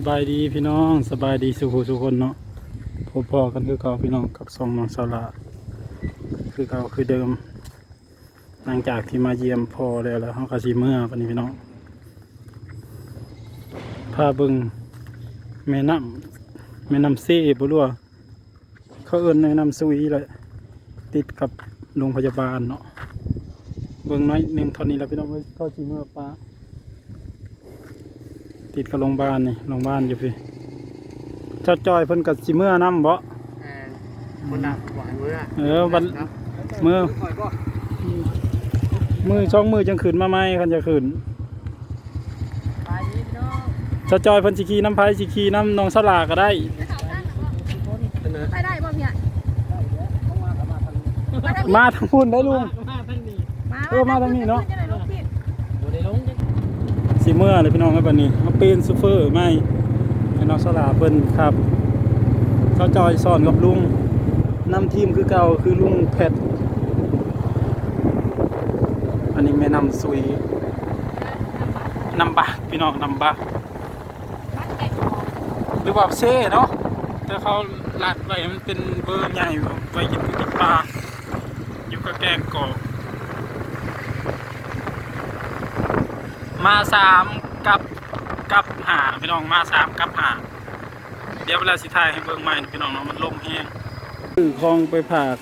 สบายดีพี่น้องสบายดีสุขสุขคนเนาะพบพอกันคือเก่าพี่น้องกับซองน้องสาคือเก่าคือเดิม หลังจากที่มาเยี่ยมพ่อแล้วแล้วเขาก็สิเมื่อปนนี้พี่น้องพาบิงแม่น้ำแม่น้ำเซ่บ่รู้ว่าเขาเอิ้นแม่น้ำสวีเลยติดกับโรงพยาบาลเนาะเบิ่งน้อยหนึ่งเท่านี้แล้วพี่น้องเอ้ยก็สิเมื่อปลา ติดกับโรงพยาบาลนี่โรงพยาบาลอยู่พี่เจ้าจอยเพิ่นกับสิเมื่อน้ำบ่เออคนละหวานเมื่อเออวันครับเมื่อคอยก็มือช่องมือจังขืนมาไหมคันจะขืนไปนี่พี่น้องเจ้าจอยเพิ่นสิขี่น้ำไผสิขี่น้ำน้องสลาก็ได้เสนอไปได้ป่ะพี่อะมาทางพุ่นได้ลุง มาทั้งนี้เออมาทางนี้เนาะ จะได้ลงผิด บ่ได้ลงจัง สิเมื่อเลยพี่น้องครับบัดนี้เอาปีนซูเฟอร์ไม่ให้น้องสลาเพิ่นครับเจ้าจอยสอนกับลุงนำทีมคือเก่าคือลุงแพทอันนี้แม่นำซุยน้ำบักพี่น้องน้ำบักบ้านแก่งของหรือว่าเซ่เนาะแต่เขาลัดไว้มันเป็นเบอร์ใหญ่ไว้กินกินปลาอยู่กับแกงกอก มาสามกับกับหาพี่น้องมาสามกับหาเดี๋ยวเวลาสิทายให้เบิ่งใหม่พี่น้องเนาะมันลมแห้งคือคลองไปผาก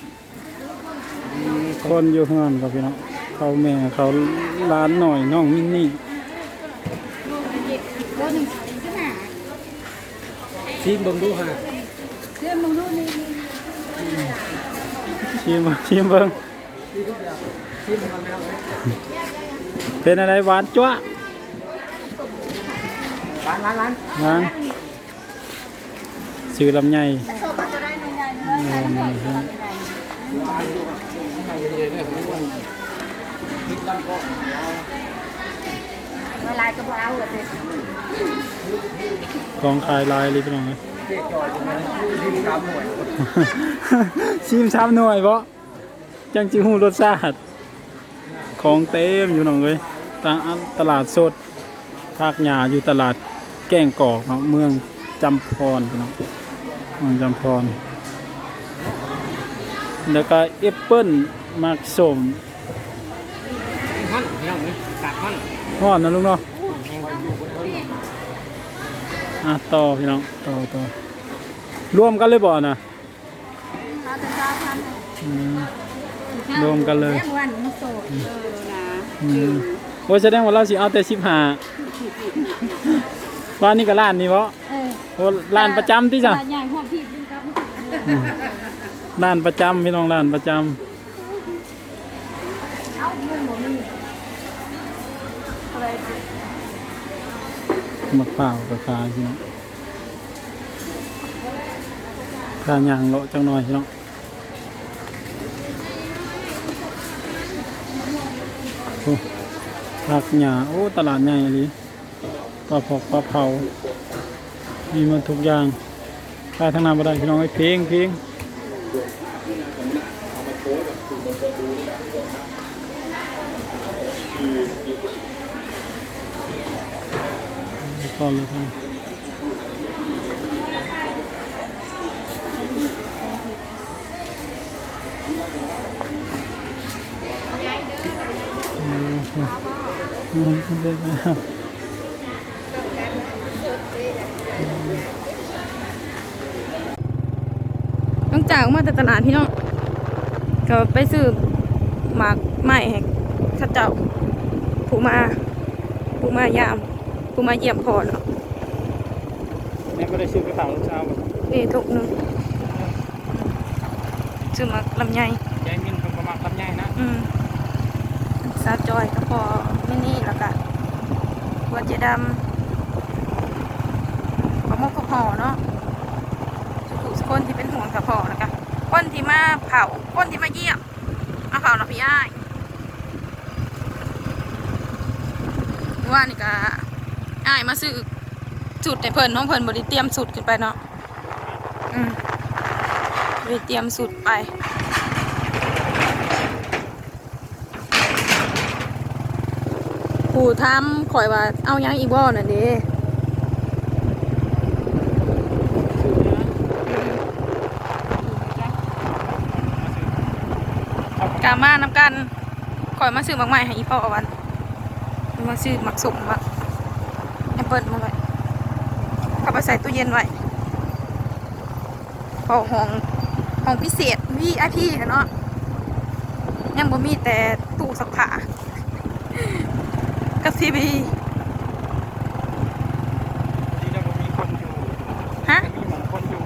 คนอยู่เฮือนกับพี่น้องเขาแม่เขาร้านหน่อยน้องมินนี่รถหนึ่งขึ้นหาซีมเบิ่งดูฮะเรื่องมึงรู้นี่ชิมชิมเบิ่งซีมมันแล้วเป็นอะไรหวานจ้วะ ร้านร้านร้านหวานซื้อลำไยโซก็จะได้ในใหญ่เนื้อใส่หน่อยจะได้ในใหญ่ให้เลยเนี่ยผมว่าคิดลำก็เวลาเอาเลยของขายลายเลยพี่น้องเลยเรียกจอยตรงนั้นทีมสามหน่วยชิมซ้ำหน่อยเพราะจังจิหูรสชาติของเต็มอยู่น้องเลยตาตลาดสดภาคหยาอยู่ตลาด แก้งกอกเนาะเมืองจำพรพี่น้องเมืองจำพร แล้วก็แอปเปิ้ลมักสมหั่นพี่น้องนี่ตัดหั่นฮอดนะลุงเนาะอะต่อพี่น้องต่อต่อรวมกันเลยบ่นะถ้าจะจ้าทอืมรวมกันเลยแม่วันมันโสดเออนะอืมโอ้ยแสดงว่าเราสิเอาแต่สิบห้า ร้านนี้ก็ร้านนี้บ่เออโอ้ร้านประจำที่จ้ะใหญ่ห้องพี่ดึงครับร้านประจำพี่น้องร้านประจเอาเงินหมดนี่อะไรำมะพร้าวราคาพี่น้องค่ายางเลาะจังหน่อยพี่น้องโอ้ผักหญ้าโอ้ตลาดใหญ่เลย ปลาพอกปลาเผา มีมันทุกอย่างค่ายทางน้ำบ่ได้พี่น้องไอ้เพลงเพลงก่อนเลยครับอืมอืมอืมได้แล้ว หลัง จากมาแต่ตลาดพี่น้องก็ไปซื้อหมากไม้ให้ข้าเจ้าผู้มาผู้มายามผู้มาเยี่ยมพ่อเนาะแม่ก็ได้ซื้อไปฝากลูกสาวบ่นี่ทุกหนึงซื้อหมากลำไยยายมินเป็นประมาณลำไยนะอืมสาวจอยก็พอไม่นี่แล้วก็หัวเจดำปลาหมกกระเพาเนาะสุขุส คนที่เป็นห่วงกระเพาแล้วก็คนที่มาเผาคนที่มาเยี่ยมมาเผาเราพี่อ้ายว่านี่ก็อ้ายมาซื้อสูตรในเพิ่นน้องเพิ่นบริเตรียมสูตรขึ้นไปเนาะอืมบริเตรียมสูตรไปผู้ทำข่อยว่าเอาหยังอีกบ่นั่นเด้ กามานำกันคอยมาซื้อหมักใหม่ให้อีพ่อวัน มาซื้อมักสุ่มมักแอปเปิลมาไว้เข้าไปใส่ตู้เย็นไว้พอห้องห้องพิเศษวีไอพีเนาะยังบ่มีแต่ตู้สักผ้ากับทีวี ที่จะมีคนอยู่ ฮะ มีหมองคนอยู่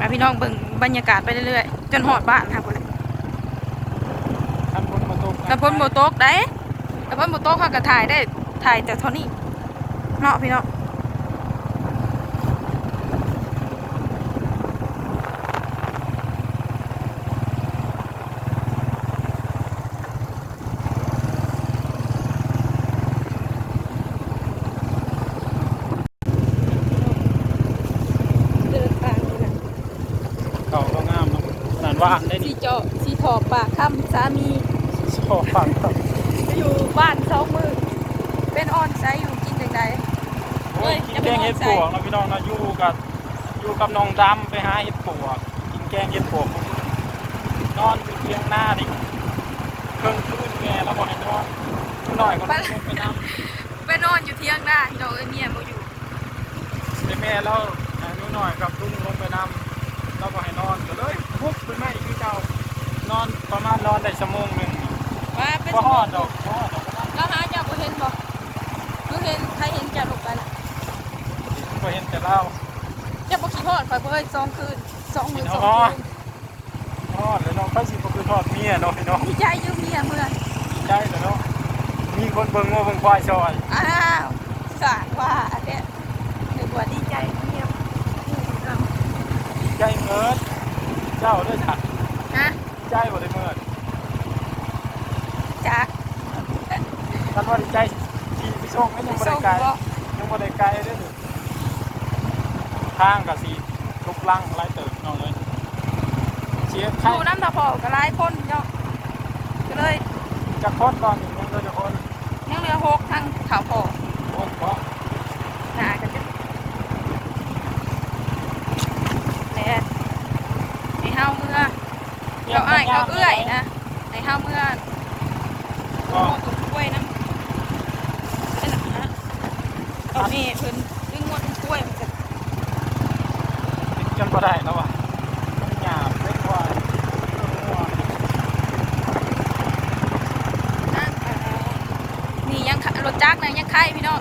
มา พี่น้องเบิ่งบรรยากาศไปเรื่อยๆจนหอดบ้านค่ะพุ่นแหละท่านพ้นมาตกแต่พ้นโบโตกได้แต่พ้นโบโตกเขาก็ถ่ายได้ถ่ายแต่เท่านี้เนาะพี่น้อง เดินทางนี่นะ เขาก็งามเนาะ ขนาดว่าได้สีนี่เจาะสีถอบปากค่ำสามีชอบฟังครับอยู่บ้านสองมือเป็นออนไซต์อยู่กินจังใด โอ้ยกินแกงเห็ดปวกเนาะพี่น้องเนาะอยู่กับอยู่กับน้องดำไปหาเห็ดปวกกินแกงเห็ดปวกนอนอยู่เตียงหน้าดิเครื่องคืนแม่แล้วบ่ให้นอนหน่อยก็ลงไปน้ำไปนอนอยู่เที่ยงหน้าพี่น้องเอ้ยเมียบ่อยู่ไปแม่แล้วอายุหน่อยกับลุงลงไปน้ำแล้วก็ให้นอนก็เลยพุบขึ้นมาอีกคือเจ้า นอนประมาณนอนได้ชั่วโมงหนึ่งว่าเป็นก็ฮอดดอกบ่ฮอดดอกก็แล้วหาเจ้าบ่เห็นบ่บ่เห็นใครเห็นเจ้าลูกไปล่ะบ่เห็นแต่เล่าเจ้าบ่ขี้ฮอดข่อยบ่เอ้ยสองคืนสองมื้อสองอ๋อคืนฮอดแล้วเน้องก็สิบ่คือทอดเมียเนาะพี่น้องดีใจอยู่เมียเมื่อดีใจแล้วเนาะมีคนเบิ่งงัวเบิ่งควายซอยอ้าวสาดว่าอันเนี้ยนึกว่าดีใจเมียดีใจเมิดเจ้าด้วยจ้ะนะดี ใจบ่ได้เมิดจากคันว่าดีใจขี่ไปส่งก็ยังบ่ส่ได้งไกลบ่ยังบ่ได้ไกลเด้อนี่ทางก็สิลุกลังหลายเติบน้องเอ้ยเชียร์อไข่ยู่น้ำตาพอก็หลายคนเนาะก็เลยจะคนก่อนนี่ยังเลยจะคนยังเหลือหกทั้งขาวพอ คนเพราะ หนากันจะแหละในเฮาเมื่อ เราอ้ายเขาเอื้อยนะในเฮาเมื่อก็โอ้ตุกกล้วยน้ำเป็นหนักนะตอนนี้เพิ่นดึงงวดกล้วยมันจะติดกันบ่ได้แล้วว่ะมันหยาบเล็กกว่างัวนั่งอ่านี่ยังขะรถจักรนะยังไข่พี่น้อง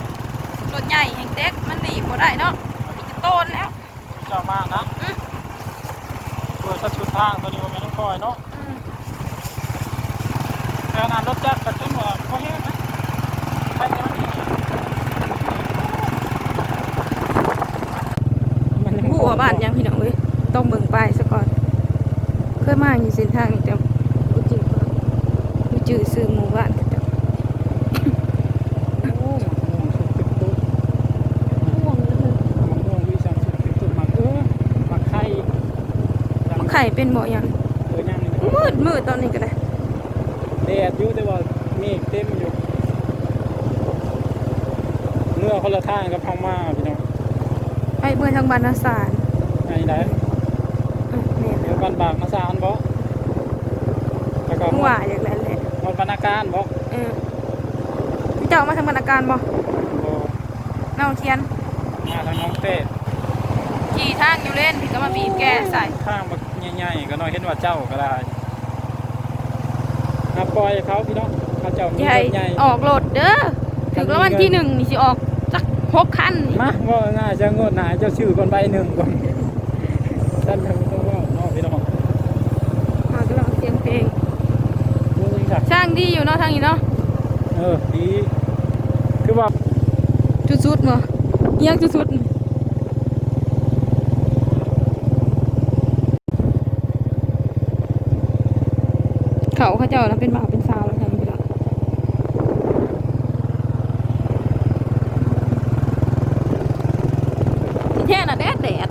รถใหญ่แห่งเต็กมันดีบ่ได้เนาะมันจะโตนแล้วเจ้ามากนะ อือ ตัวสัดสุดทางตัวนี้ว่าไม่ต้องคอยเนาะอืมแต่นานรถจักรกับจนว่าพอแห้งนะไปเดี๋ยวนี้มันยังหัวบ้านยังพี่น้องเว้ยต้องเบิ่งป้ายซะก่อน เคยมาอยู่เส้นทางนี้แต่บ่จืดบ่จืดซื้อหมู่บ้านแต่ โอ้มะม่วงสุกติดตุ๊ด ม่วงเลย มะม่วงวิสังสุกติดตุ๊ดหมักเออหมักไข่ มัน ไข่เป็นบ่ยังเออย่างนี้มืดมืดตอนนี้ก็ได้แดดอยู่แต่ว่าเมฆเต็มอยู่เมื่อคนละทางกับพม่าพี่น้องไปเมื่อทางบรรณสารไอ้ไหนเออแม่นเดี๋ยวบันบากมาสานบ่แล้วก็มึงว่าอย่างนั้นแหละหมดบรรณาการบ่เออพี่เจ้ามาทางบรรณการบ่บ่เนาเทียนมาทางน้องเต้ขี่ทางอยู่เล่นพี่ก็มาบีบแกใส่ข้างบัก ใหญ่ๆก็น้อยเห็นว่าเจ้าก็ได้มาปล่อยเขาพี่น้องเขาเจ้ามีใหญ่รถใหญ่ออกรถเด้อถึงรางวัลที่หนึ่งนี่สิออกสักหกคันนี่มาว่าง่ายจะงวดหนาเจ้าชื่อคนใบหนึ่งก่อนท่านทำต้องว่าเนาะพี่น้องอ่าก็ลองเสียงเพลงมึงจักช่างดีอยู่เนาะทางนี้เนาะเออดีคือว่าจุดสุดมั้เอียงจุดสุด เขาเขาเจ้านะเป็นบ่าวเป็นสาวแล้วทางนี้พี่น้องที่แท้น่ะแดดแดด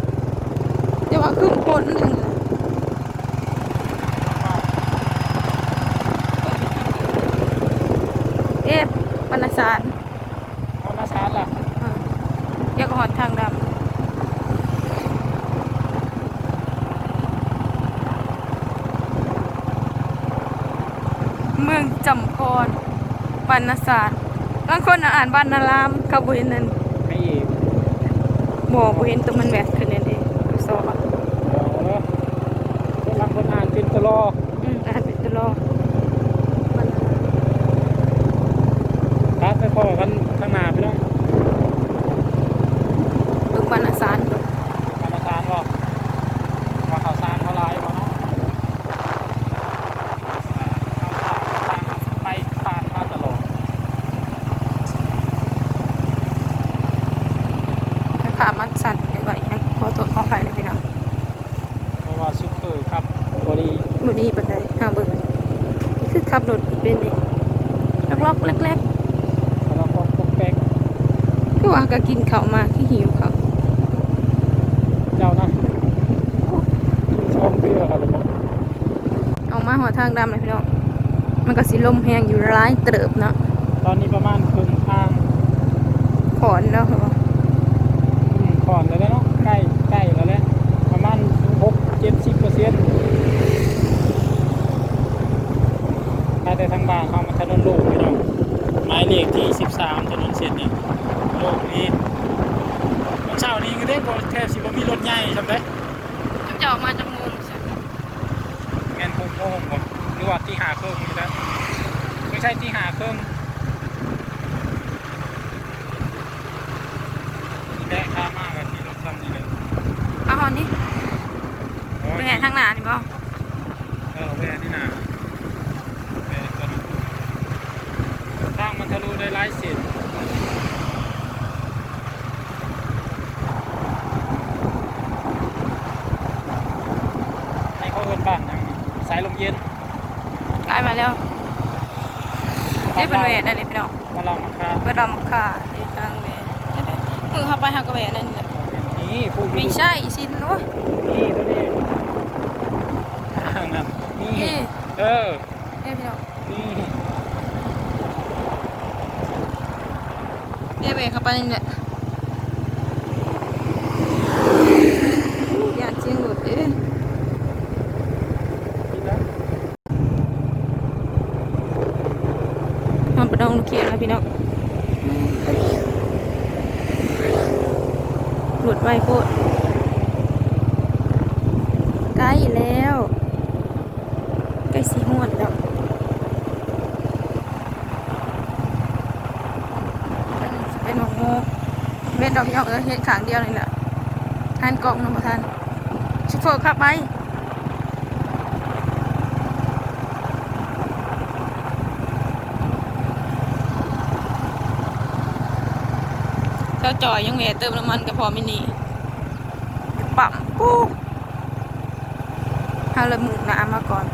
แต่ว่าครึ่งคนหนึ่งน่ะเอ๊ะบรรณสารเอามาชาร์จล่ะอ่าเรียกหอดทางด มืองจำพรบรรณศาสตร์บางคนน่ะอ่านบรรณารามเขาบ่เห็นนั่นไม่เอกบ่บ่เห็นตัวมันแหวกขึ้นนั่นเองอักษรเออคนบางคนอ่านเป็นตลออืมอ่านเป็นตัวรอครับไปพอกันข้างหน้าพี่น้อง เบิ่งบรรณศาสตร์ ธรรมทานบ่ว่าข่าวสารเขาหลายบ่เนาะอ่าข่าวสารทางไปผ่านมาตลอด ถ้าขามันสั่นไปไว้นะขอโทษขออภัยเลยพี่น้อง เพราะว่าซุปเปอร์ครับบริ บ่ดีปานใดหาเบิ่งนี่คือขับรถเป็นนี่ล็อกๆแรก แล้วก็พวกแป๊ก ๆคือว่าก็กินข้าวมาคือหิวข้าวเจ้านะชมเพื่อครับผมเอามาหัวทางดำเลยพี่น้องมันก็สิลมแฮงอยู่ร้ายเติบเนาะตอนนี้ประมาณครึ่งทางขอนแล้วเหรออืมก่อนแล้วเนาะใกล้ใกล้แล้วแหละประมาณหกเจ็ดสิบเปอร์เซ็นต์ถ้าแต่ทางบ้านเขามาถนนโลกพี่น้องหมายเลขที่สิบสามถนนเส้นนี้โลกนี้วันเช้านี้ก็ได้บอแทบสิบ่มีรถ ใหญ่ทำได้จะออกมาจากมุมแมนหกโมงบ่หรือว่าที่หาเครื่องนี่แหล้วไม่ใช่ที่หาเครื่องแดะข้ามากกับที่รถทำนี่เลยเอาหอนนี่โอ้ยไปแห่ทางหน้านี่บ่เออแวนี่นะแวตัวนั้นทางมันทะลุได้หลายเส้นให้เขาเอินบ้านหยังสายลมเย็น กลายมาแล้ว นี่เป็นเวทนั่นนี่พี่น้องมาเรามาคาไปดำค่ะที่ทางเวทมือเข้าไปหากระเวทนั่นแหละนี่ผู้ไม่ใช่สินนู้นนี่ตัวนี้ทางนั้นนี่นี่เออนี่พี่น้องนี่นี่เวทเข้าไปนี่แหละอยากจริงหลุดเอ้ย นี่นะ มันไปดองเขียนนะพี่น้องหลุดไวโคตรใกล้แล้วใกล้สีหวดแล้วเป็นหมกโมเม็ดดอกยอกเออเฮ็ดขางเดียวนี่แหละท่านกล่องน้ำมาทานชิฟเฟอร์ขับไป จ้าจอยยังแหวะเติมน้ำมันกับพอมินีปั๊มปุ๊บเอาเลยหมุนน้ำมาก่อน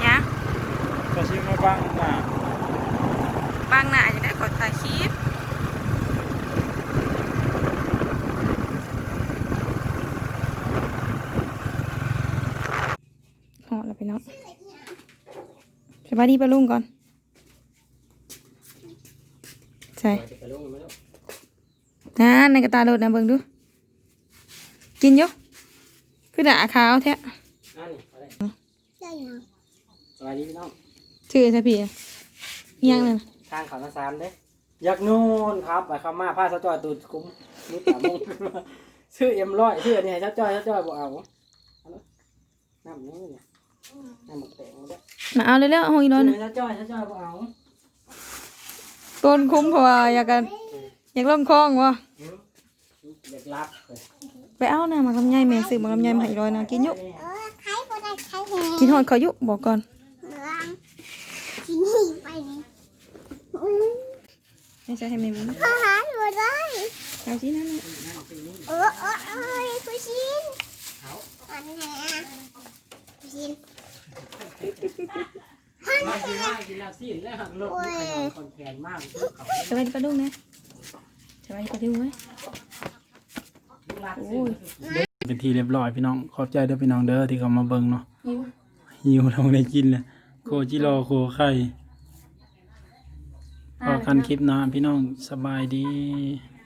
เนี่ย ก็ชิมมาบ้างนะ บางหน้าจะได้กดถ่ายคลิป หอแล้วไปเนาะสบายดีปะลุงก่อน ใช่นะในกระตาโดดนะเบิ่งดู กินอยุคือด่าขาวแท้อ่านี่เอาเลยสวัสดีพี่น้องชื่อใช่พี่อะอิหยังนั่นน่ะทางเขาหน้าซามเด้อยากนู่นครับไปเข้ามาผ้าสะจอยตูดคุ้มนี่ตามุงชื่อเอ็มร้อยชื่ออันนี้ให้สะจอยสะจอยบอกเอาเอาเลยน้ำนี้เนี่ย น้ำหมกแตงมาด้วยมาเอาเร็วๆเอาอีกร้อยหนึงชื่อสะจอยสะจอยบอกเอาโกนคุ้มเพราะว่าอยากกันอยากลงคลองวะเด็กรักเลยไปเอานะหมากลำไยแม่ซื้อหมากลำไยมาให้อีกร้อยนะกินอยุเออใครบ่ได้ใครเห็นกินหอดเขาอยุบอกก่อนเมืองที่นี่ไปนี่อืมไม่ใช่ให้แม่มันอาหารบ่ได้ เอาสินั่นน่ะเออเออเอ้ยผู้ชินอันไหนอะผู้ชิน มากินมากกินแล้วสิ้นแล้วหักลบนี่ขยันคนแขนมากเขาสบายดีปะลุงนะสบายดีปะลุงไหมรักโอ้ยเป็นทีเรียบร้อยพี่น้อง ขอบใจเด้อพี่น้องเด้อที่เขามาเบิ่งเนาะหิวหิวเราได้กินเลยโคจิโรโคไข่พอกันคลิปหน้าพี่น้องสบายดี